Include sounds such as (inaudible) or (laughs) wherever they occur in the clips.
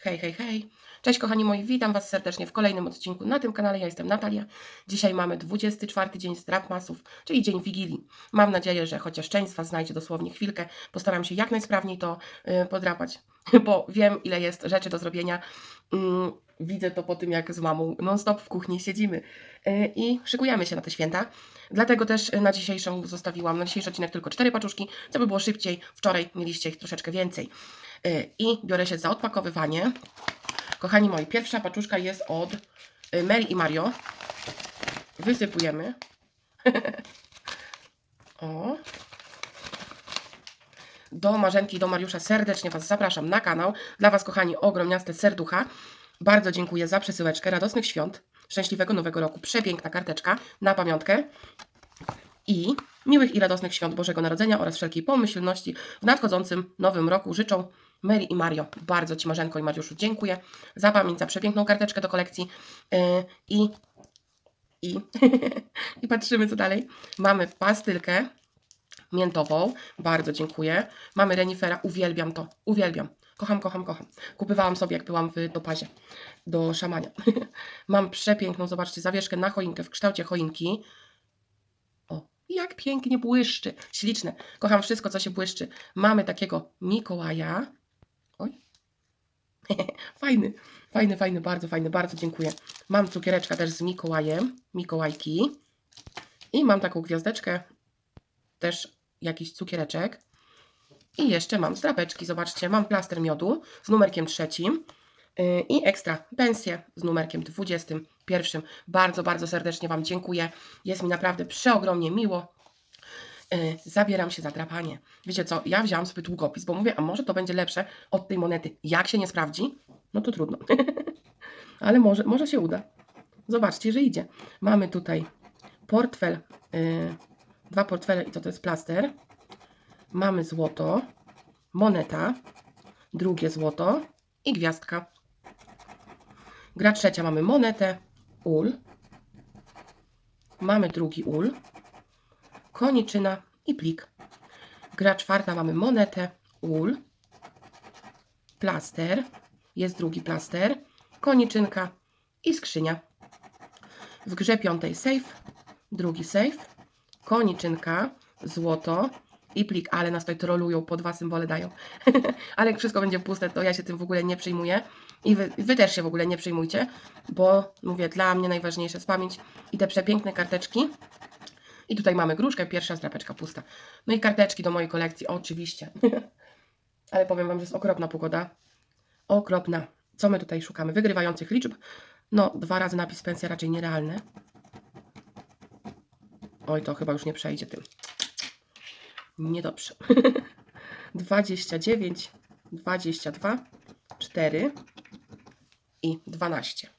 Hej, hej, hej. Cześć kochani moi, witam Was serdecznie w kolejnym odcinku na tym kanale. Ja jestem Natalia. Dzisiaj mamy 24 dzień Strapmasów, czyli dzień Wigilii. Mam nadzieję, że chociaż część z Was znajdzie dosłownie chwilkę. Postaram się jak najsprawniej to y, podrapać, (laughs) bo wiem ile jest rzeczy do zrobienia. Mm, widzę to po tym, jak z mamą non-stop w kuchni siedzimy y, i szykujemy się na te święta. Dlatego też y, na dzisiejszą zostawiłam, na dzisiejszy odcinek tylko cztery paczuszki, co by było szybciej. Wczoraj mieliście ich troszeczkę więcej. Y, I biorę się za odpakowywanie. Kochani moi, pierwsza paczuszka jest od y, Mary i Mario. Wysypujemy. (laughs) o. Do Marzenki i do Mariusza serdecznie Was zapraszam na kanał. Dla Was, kochani, ogromniaste serducha. Bardzo dziękuję za przesyłeczkę. Radosnych świąt, szczęśliwego nowego roku. Przepiękna karteczka na pamiątkę. I miłych i radosnych świąt Bożego Narodzenia oraz wszelkiej pomyślności w nadchodzącym nowym roku życzą Mary i Mario. Bardzo Ci, Marzenko i Mariuszu, dziękuję za pamięć, za przepiękną karteczkę do kolekcji. Yy, I, i, (laughs) I patrzymy, co dalej. Mamy pastylkę miętową. Bardzo dziękuję. Mamy renifera. Uwielbiam to. Uwielbiam. Kocham, kocham, kocham. Kupywałam sobie, jak byłam w dopazie do szamania. (laughs) Mam przepiękną, zobaczcie, zawieszkę na choinkę w kształcie choinki. O, jak pięknie błyszczy. Śliczne. Kocham wszystko, co się błyszczy. Mamy takiego Mikołaja. (laughs) Fajny, fajny, fajny, bardzo fajny, bardzo dziękuję. Mam cukiereczka też z Mikołajem, Mikołajki. I mam taką gwiazdeczkę, też jakiś cukiereczek. I jeszcze mam strapeczki, zobaczcie, mam plaster miodu z numerkiem trzecim yy, i ekstra pensję z numerkiem 21. Bardzo, bardzo serdecznie Wam dziękuję. Jest mi naprawdę przeogromnie miło. Yy, zabieram się za drapanie. Wiecie co, ja wziąłam sobie długopis, bo mówię, a może to będzie lepsze od tej monety. Jak się nie sprawdzi, no to trudno. (laughs) Ale może, może się uda. Zobaczcie, że idzie. Mamy tutaj portfel, yy, dwa portfele i to, to jest plaster. Mamy złoto, moneta, drugie złoto i gwiazdka. Gra trzecia mamy monetę, ul. Mamy drugi ul, koniczyna i plik. Gra czwarta mamy monetę, ul, plaster, jest drugi plaster, koniczynka i skrzynia. W grze piątej safe, drugi safe, koniczynka, złoto i plik, ale nas tutaj trolują, po dwa symbole dają. (laughs) ale jak wszystko będzie puste, to ja się tym w ogóle nie przejmuję. I wy, wy też się w ogóle nie przejmujcie, bo mówię, dla mnie najważniejsze jest pamięć i te przepiękne karteczki. I tutaj mamy gruszkę, pierwsza strapeczka pusta. No i karteczki do mojej kolekcji, oczywiście. (laughs) ale powiem Wam, że jest okropna pogoda. Okropna. Co my tutaj szukamy? Wygrywających liczb. No, dwa razy napis pensja raczej nierealne. Oj, to chyba już nie przejdzie tym. Niedobrze. 29, 22, 4 i 12.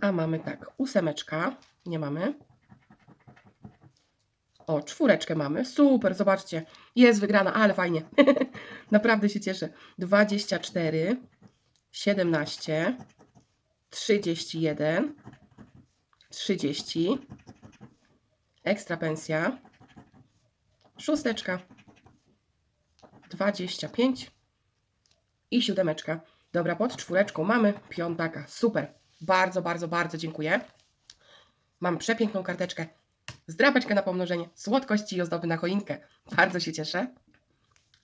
A mamy tak, ósemeczka, nie mamy. O, czwóreczkę mamy, super, zobaczcie, jest wygrana, ale fajnie. (laughs) Naprawdę się cieszę. 24, 17, 31, 30, ekstra pensja, szósteczka, 25 i siódemeczka. Dobra, pod czwóreczką mamy piątaka. Super. Bardzo, bardzo, bardzo dziękuję. Mam przepiękną karteczkę. Zdrapeczkę na pomnożenie, słodkości i ozdoby na choinkę. Bardzo się cieszę.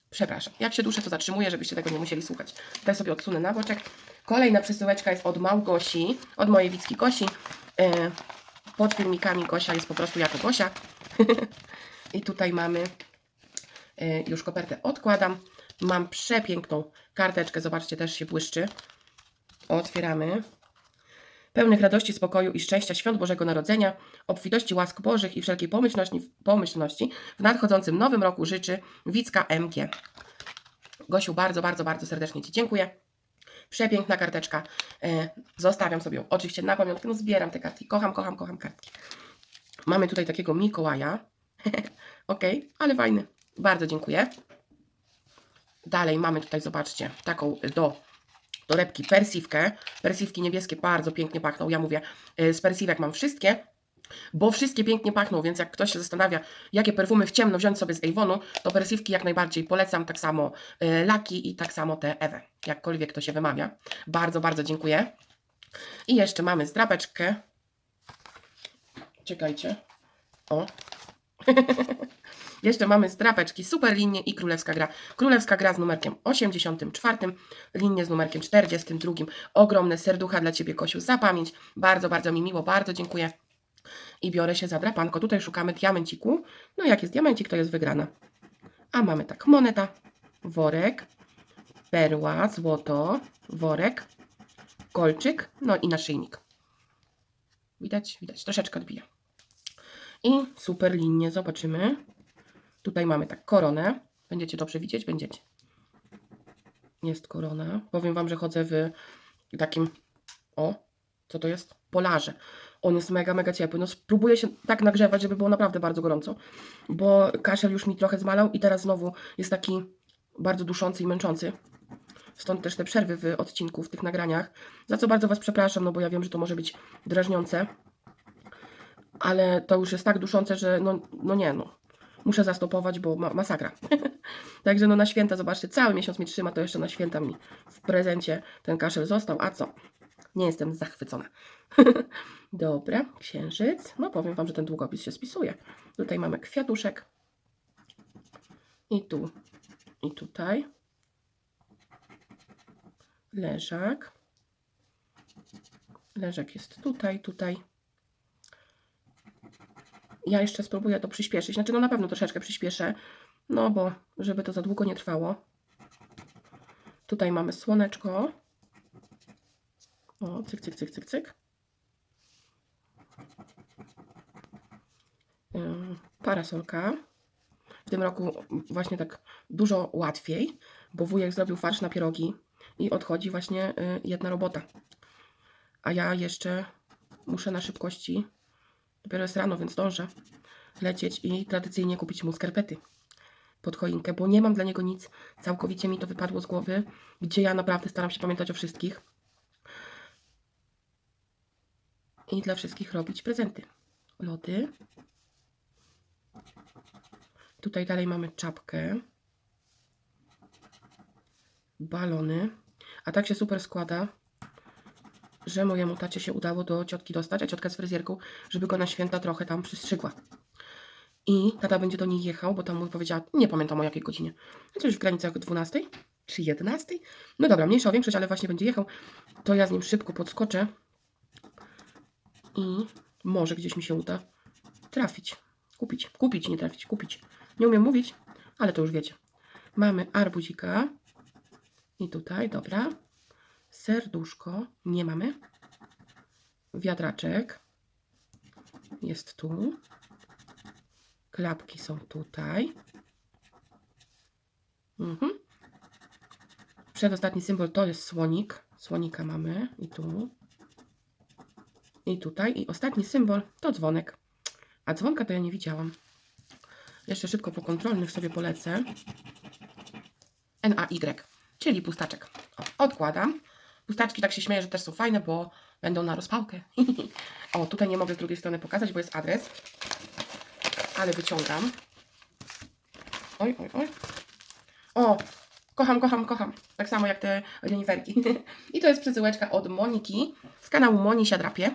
Przepraszam. Jak się duszę, to zatrzymuję, żebyście tego nie musieli słuchać. Tutaj sobie odsunę na boczek. Kolejna przesyłeczka jest od Małgosi, od mojej Wicki Kosi. Yy, pod filmikami Gosia jest po prostu jako Gosia. (laughs) I tutaj mamy yy, już kopertę odkładam. Mam przepiękną karteczkę, zobaczcie, też się błyszczy. Otwieramy. Pełnych radości, spokoju i szczęścia świąt Bożego Narodzenia, obfitości łask Bożych i wszelkiej pomyślności, pomyślności w nadchodzącym nowym roku życzy Wicka MG. Gosiu, bardzo, bardzo, bardzo serdecznie Ci dziękuję. Przepiękna karteczka. E, zostawiam sobie ją oczywiście na pamiątkę. No zbieram te kartki. Kocham, kocham, kocham kartki. Mamy tutaj takiego Mikołaja. (laughs) ok, ale fajny. Bardzo dziękuję. Dalej mamy tutaj, zobaczcie, taką do torebki persywkę. Persywki niebieskie bardzo pięknie pachną. Ja mówię, y, z persywek mam wszystkie. bo wszystkie pięknie pachną, więc jak ktoś się zastanawia, jakie perfumy w ciemno wziąć sobie z Avonu, to persywki jak najbardziej polecam, tak samo y, Laki i tak samo te Ewe, jakkolwiek to się wymawia. Bardzo, bardzo dziękuję. I jeszcze mamy zdrapeczkę. Czekajcie. O. (laughs) jeszcze mamy zdrapeczki, super linie i królewska gra. Królewska gra z numerkiem 84, linie z numerkiem 42. Ogromne serducha dla Ciebie, Kosiu, za pamięć. Bardzo, bardzo mi miło, bardzo dziękuję. I biorę się za drapanko. Tutaj szukamy diamenciku. No jak jest diamencik, to jest wygrana. A mamy tak, moneta, worek, perła, złoto, worek, kolczyk, no i naszyjnik. Widać, widać, troszeczkę odbija. I super linie, zobaczymy. Tutaj mamy tak koronę. Będziecie dobrze widzieć? Będziecie. Jest korona. Powiem Wam, że chodzę w takim, o, co to jest? Polarze. On jest mega, mega ciepły. No spróbuję się tak nagrzewać, żeby było naprawdę bardzo gorąco, bo kaszel już mi trochę zmalał i teraz znowu jest taki bardzo duszący i męczący. Stąd też te przerwy w odcinku, w tych nagraniach. Za co bardzo Was przepraszam, no bo ja wiem, że to może być drażniące. Ale to już jest tak duszące, że no, no nie, no. Muszę zastopować, bo ma masakra. (laughs) Także no na święta, zobaczcie, cały miesiąc mi trzyma, to jeszcze na święta mi w prezencie ten kaszel został. A co? Nie jestem zachwycona. (laughs) Dobra, księżyc. No powiem Wam, że ten długopis się spisuje. Tutaj mamy kwiatuszek. I tu. I tutaj. Leżak. Leżak jest tutaj, tutaj. Ja jeszcze spróbuję to przyspieszyć. Znaczy, no na pewno troszeczkę przyspieszę. No bo, żeby to za długo nie trwało. Tutaj mamy słoneczko. O, cyk, cyk, cyk, cyk, cyk. Parasolka. W tym roku właśnie tak dużo łatwiej, bo wujek zrobił farsz na pierogi i odchodzi właśnie y, jedna robota. A ja jeszcze muszę na szybkości, dopiero jest rano, więc dążę lecieć i tradycyjnie kupić mu skarpety pod choinkę, bo nie mam dla niego nic. Całkowicie mi to wypadło z głowy, gdzie ja naprawdę staram się pamiętać o wszystkich. I dla wszystkich robić prezenty. Lody. Tutaj dalej mamy czapkę. Balony. A tak się super składa, że mojemu tacie się udało do ciotki dostać, a ciotka jest fryzjerką, żeby go na święta trochę tam przystrzygła. I tata będzie do niej jechał, bo tam mu powiedziała, nie pamiętam o jakiej godzinie. No coś w granicach 12 czy 11. No dobra, mniejsza o większość, ale właśnie będzie jechał. To ja z nim szybko podskoczę i może gdzieś mi się uda trafić. Kupić, kupić, nie trafić, kupić. Nie umiem mówić, ale to już wiecie. Mamy arbuzika. I tutaj, dobra. Serduszko. Nie mamy. Wiatraczek. Jest tu. Klapki są tutaj. Mhm. Przedostatni symbol to jest słonik. Słonika mamy i tu. I tutaj. I ostatni symbol to dzwonek. A dzwonka to ja nie widziałam. Jeszcze szybko po kontrolnych sobie polecę. NAY, czyli pustaczek. Odkładam. Pustaczki tak się śmieję, że też są fajne, bo będą na rozpałkę. (laughs) o, tutaj nie mogę z drugiej strony pokazać, bo jest adres. Ale wyciągam. Oj, oj, oj. O, kocham, kocham, kocham. Tak samo jak te reniferki. (laughs) I to jest przesyłeczka od Moniki z kanału Monisia Drapie.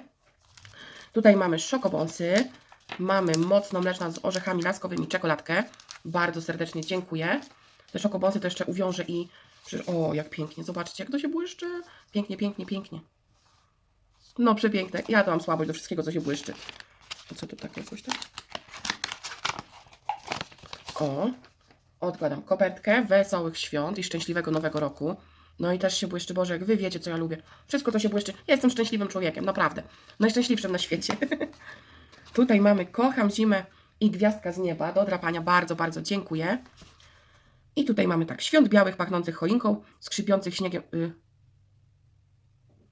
Tutaj mamy szokobonsy. Mamy mocno mleczną z orzechami laskowymi czekoladkę. Bardzo serdecznie dziękuję. Te szokobonsy to jeszcze uwiążę i... przy- O, jak pięknie. Zobaczcie, jak to się błyszczy. Pięknie, pięknie, pięknie. No, przepiękne. Ja to mam słabość do wszystkiego, co się błyszczy. A co to tak jakoś tak? O, odkładam kopertkę. Wesołych świąt i szczęśliwego nowego roku. No i też się błyszczy, Boże, jak Wy wiecie, co ja lubię. Wszystko to się błyszczy. Ja jestem szczęśliwym człowiekiem, naprawdę. Najszczęśliwszym na świecie. (laughs) Tutaj mamy Kocham zimę i Gwiazdka z nieba. Do drapania bardzo, bardzo dziękuję. I tutaj mamy tak, świąt białych pachnących choinką, skrzypiących śniegiem... Y,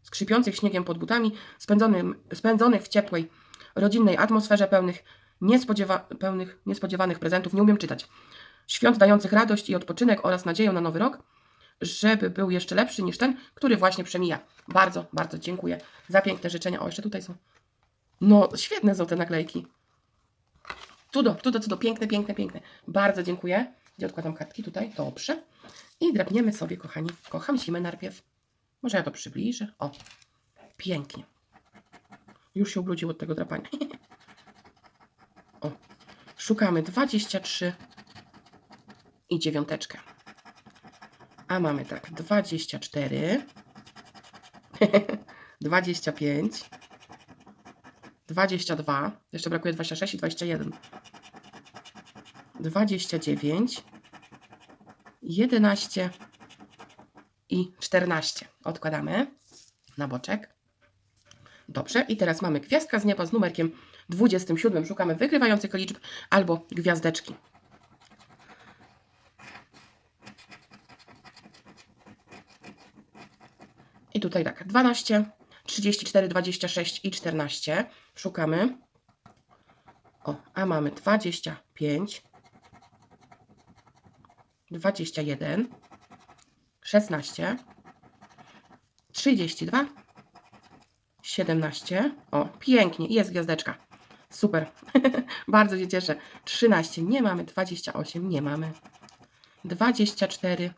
skrzypiących śniegiem pod butami, spędzonym, spędzonych w ciepłej, rodzinnej atmosferze pełnych, niespodziewa, pełnych niespodziewanych prezentów. Nie umiem czytać. Świąt dających radość i odpoczynek oraz nadzieję na nowy rok, żeby był jeszcze lepszy niż ten, który właśnie przemija. Bardzo, bardzo dziękuję za piękne życzenia. O, jeszcze tutaj są No, świetne są te naklejki. Cudo, cudo, cudo, piękne, piękne, piękne. Bardzo dziękuję. Gdzie odkładam kartki? Tutaj, dobrze. I drapniemy sobie, kochani. Kocham zimę najpierw. Może ja to przybliżę. O, pięknie. Już się ubrudził od tego drapania. (laughs) o, szukamy 23 i dziewiąteczkę. A mamy tak, 24, 25, 22, jeszcze brakuje 26 i 21, 29, 11 i 14. Odkładamy na boczek. Dobrze, i teraz mamy gwiazdka z nieba z numerkiem 27. Szukamy wygrywających liczb albo gwiazdeczki. I tutaj tak, 12, 34, 26 i 14. Szukamy. O, a mamy 25, 21, 16, 32, 17. O, pięknie, jest gwiazdeczka. Super. (laughs) Bardzo się cieszę. 13 nie mamy, 28 nie mamy. 24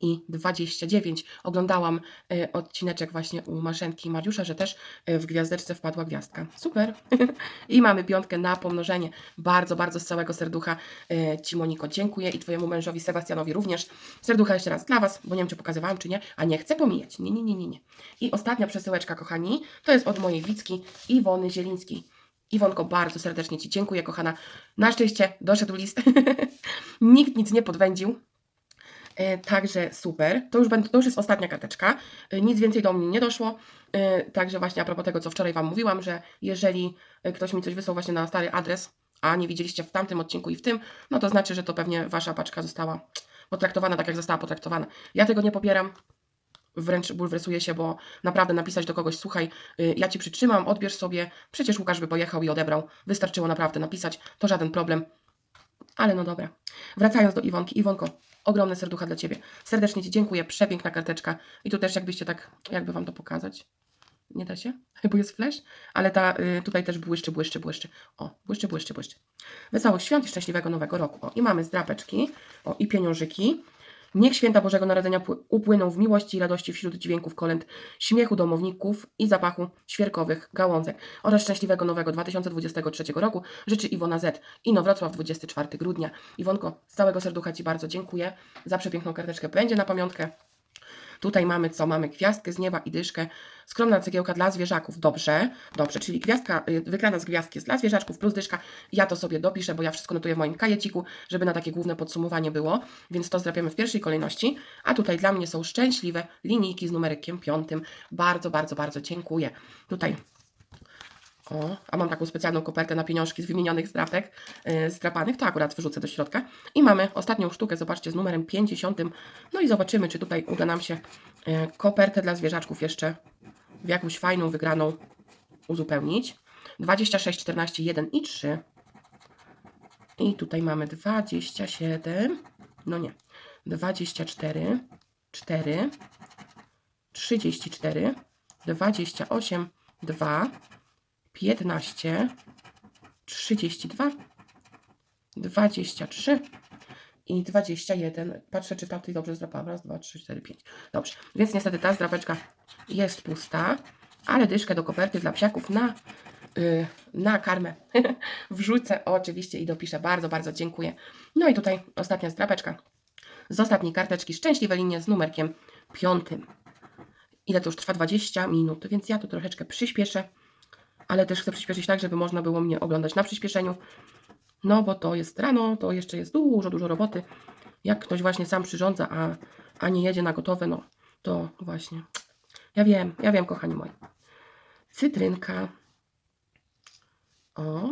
i 29. Oglądałam y, odcineczek właśnie u Marzenki i Mariusza, że też y, w gwiazdeczce wpadła gwiazdka. Super. (laughs) I mamy piątkę na pomnożenie. Bardzo, bardzo z całego serducha y, Ci Moniko dziękuję i Twojemu mężowi Sebastianowi również. Serducha jeszcze raz dla Was, bo nie wiem czy pokazywałam czy nie, a nie chcę pomijać. Nie, nie, nie, nie, nie. I ostatnia przesyłeczka, kochani, to jest od mojej Wicki Iwony Zielińskiej. Iwonko, bardzo serdecznie Ci dziękuję, kochana. Na szczęście doszedł list. (laughs) Nikt nic nie podwędził. E, Także super. To już, będę, to już jest ostatnia karteczka. E, Nic więcej do mnie nie doszło. E, Także właśnie a propos tego, co wczoraj Wam mówiłam, że jeżeli ktoś mi coś wysłał właśnie na stary adres, a nie widzieliście w tamtym odcinku i w tym, no to znaczy, że to pewnie Wasza paczka została potraktowana tak, jak została potraktowana. Ja tego nie popieram. Wręcz bulwersuję się, bo naprawdę napisać do kogoś, słuchaj, ja Ci przytrzymam, odbierz sobie, przecież Łukasz by pojechał i odebrał. Wystarczyło naprawdę napisać, to żaden problem. Ale no dobra. Wracając do Iwonki. Iwonko, ogromne serducha dla Ciebie. Serdecznie Ci dziękuję, przepiękna karteczka. I tu też jakbyście tak, jakby Wam to pokazać. Nie da się? (laughs) Bo jest flash, ale ta y, tutaj też błyszczy, błyszczy, błyszczy. O, błyszczy, błyszczy, błyszczy. Wesołych świąt i szczęśliwego nowego roku. O, i mamy zdrapeczki, o, i pieniążyki. Niech święta Bożego Narodzenia pły- upłyną w miłości i radości wśród dźwięków kolęd, śmiechu domowników i zapachu świerkowych gałązek oraz szczęśliwego nowego 2023 roku życzy Iwona Z. Ino Wrocław 24 grudnia. Iwonko, z całego serducha Ci bardzo dziękuję za przepiękną karteczkę. Będzie na pamiątkę. Tutaj mamy co? Mamy gwiazdkę z nieba i dyszkę. Skromna cegiełka dla zwierzaków. Dobrze, dobrze, czyli gwiazdka, y, wygrana z gwiazdki jest dla zwierzaczków plus dyszka. Ja to sobie dopiszę, bo ja wszystko notuję w moim kajeciku, żeby na takie główne podsumowanie było, więc to zdrapiamy w pierwszej kolejności. A tutaj dla mnie są szczęśliwe linijki z numerkiem piątym. Bardzo, bardzo, bardzo dziękuję. Tutaj o, a mam taką specjalną kopertę na pieniążki z wymienionych zdrapek, yy, zdrapanych, to akurat wyrzucę do środka. I mamy ostatnią sztukę, zobaczcie, z numerem 50. No i zobaczymy, czy tutaj uda nam się yy, kopertę dla zwierzaczków jeszcze w jakąś fajną, wygraną uzupełnić. 26, 14, 1 i 3. I tutaj mamy 27, no nie, 24, 4, 34, 28, 2, 15, 32, 23 i 21. Patrzę, czy tamtej dobrze zdrapałam. Raz, dwa, trzy, cztery, pięć. Dobrze, więc niestety ta zdrapeczka jest pusta, ale dyszkę do koperty dla psiaków na, yy, na karmę (laughs) wrzucę oczywiście i dopiszę. Bardzo, bardzo dziękuję. No i tutaj ostatnia zdrapeczka z ostatniej karteczki. Szczęśliwe linie z numerkiem piątym. Ile to już trwa? 20 minut, więc ja tu troszeczkę przyspieszę ale też chcę przyspieszyć tak, żeby można było mnie oglądać na przyspieszeniu. No bo to jest rano, to jeszcze jest dużo, dużo roboty. Jak ktoś właśnie sam przyrządza, a, a nie jedzie na gotowe, no to właśnie. Ja wiem, ja wiem, kochani moi. Cytrynka. O.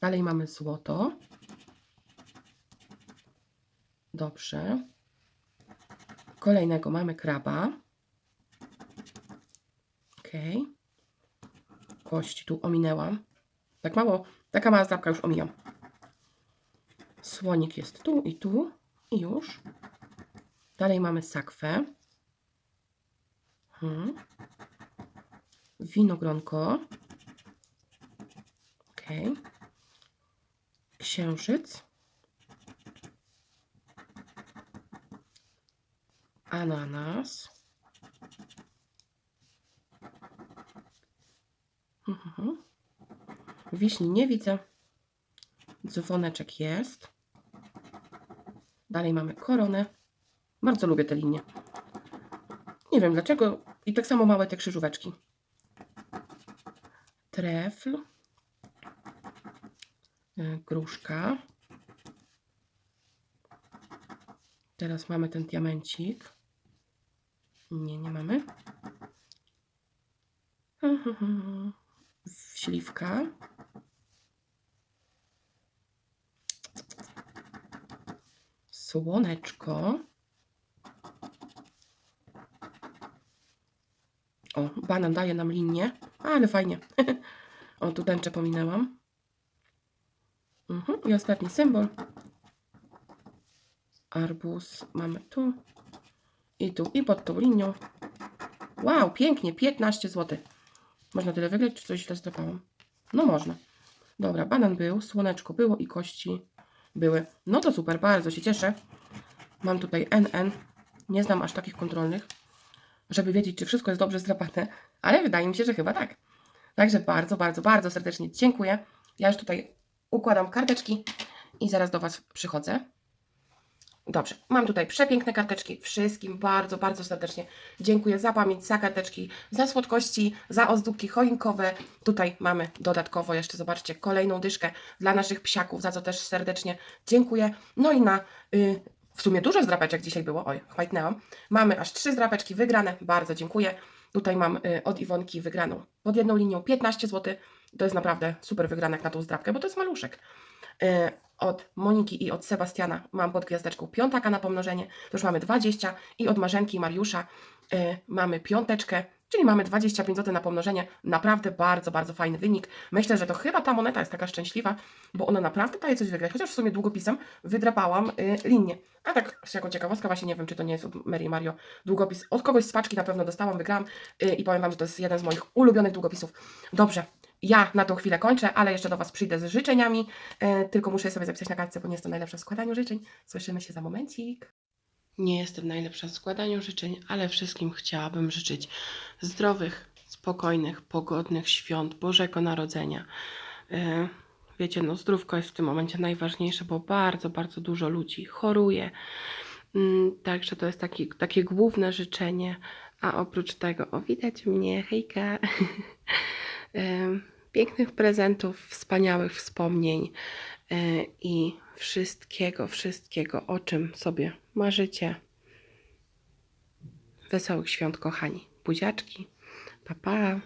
Dalej mamy złoto. Dobrze. Kolejnego mamy kraba. Okej. Okay kości tu ominęłam. Tak mało, taka mała zdrabka już omijam. Słonik jest tu i tu i już. Dalej mamy sakwę. Hmm. Winogronko. Okej. Księżyc. Ananas. Mhm. Wiśni nie widzę. Dzwoneczek jest. Dalej mamy koronę. Bardzo lubię te linie. Nie wiem dlaczego. I tak samo małe te krzyżóweczki. Trefl. Y, Gruszka. Teraz mamy ten diamencik. Nie, nie mamy. Śliwka. Słoneczko. O, banan daje nam linię. Ale fajnie. (laughs) o, tu tęczę pominęłam. Mhm. I ostatni symbol. Arbuz mamy tu. I tu. I pod tą linią. Wow, pięknie. 15 zł. Można tyle wygrać, czy coś źle zdrapałam? No można. Dobra, banan był, słoneczko było i kości były. No to super, bardzo się cieszę. Mam tutaj NN. Nie znam aż takich kontrolnych, żeby wiedzieć, czy wszystko jest dobrze zdrapane, ale wydaje mi się, że chyba tak. Także bardzo, bardzo, bardzo serdecznie dziękuję. Ja już tutaj układam karteczki i zaraz do Was przychodzę. Dobrze, mam tutaj przepiękne karteczki. Wszystkim bardzo, bardzo serdecznie dziękuję za pamięć, za karteczki, za słodkości, za ozdóbki choinkowe. Tutaj mamy dodatkowo jeszcze, zobaczcie, kolejną dyszkę dla naszych psiaków, za co też serdecznie dziękuję. No i na y, w sumie dużo zdrapeczek dzisiaj było. Oj, chwajtnęłam. Mamy aż trzy zdrapeczki wygrane. Bardzo dziękuję. Tutaj mam y, od Iwonki wygraną pod jedną linią 15 zł. To jest naprawdę super wygranek na tą zdrapkę, bo to jest maluszek. Y, od Moniki i od Sebastiana mam pod gwiazdeczką piątaka na pomnożenie, to już mamy 20 i od Marzenki i Mariusza y, mamy piąteczkę, czyli mamy 25 zł na pomnożenie. Naprawdę bardzo, bardzo fajny wynik. Myślę, że to chyba ta moneta jest taka szczęśliwa, bo ona naprawdę daje coś wygrać, chociaż w sumie długopisem wydrapałam y, linię. A tak jako ciekawostka właśnie nie wiem, czy to nie jest od Mary Mario długopis. Od kogoś z paczki na pewno dostałam, wygrałam y, i powiem Wam, że to jest jeden z moich ulubionych długopisów. Dobrze, ja na tą chwilę kończę, ale jeszcze do Was przyjdę z życzeniami. E, tylko muszę sobie zapisać na kartce, bo nie jestem najlepsza w składaniu życzeń. Słyszymy się za momencik. Nie jestem najlepsza w składaniu życzeń, ale wszystkim chciałabym życzyć zdrowych, spokojnych, pogodnych świąt Bożego Narodzenia. E, wiecie, no zdrówko jest w tym momencie najważniejsze, bo bardzo, bardzo dużo ludzi choruje. Mm, Także to jest taki, takie główne życzenie. A oprócz tego, o widać mnie, hejka. (laughs) Em, pięknych prezentów, wspaniałych wspomnień e, i wszystkiego, wszystkiego, o czym sobie marzycie. Wesołych świąt, kochani. Buziaczki. Pa, pa.